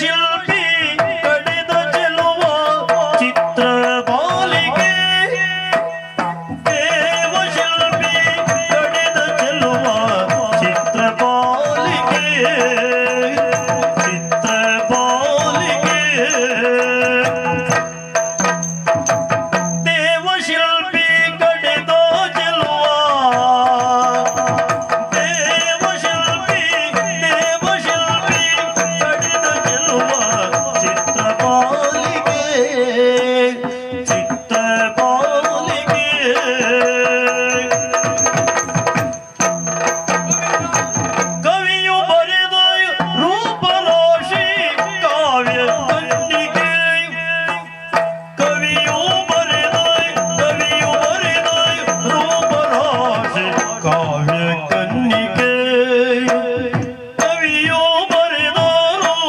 ಶಿಲ್ಪಿ ಕಡೆದು ಚೆಲುವ ಚಿತ್ರ ಬಾಲಿಗೆ. ದೇವ ಶಿಲ್ಪಿ ಕಡೆದು ಚೆಲುವ ಚಿತ್ರ ಬಾಲಿಗೆ. ಚಿತ್ರ ಬಾಲಿಗೆ. Call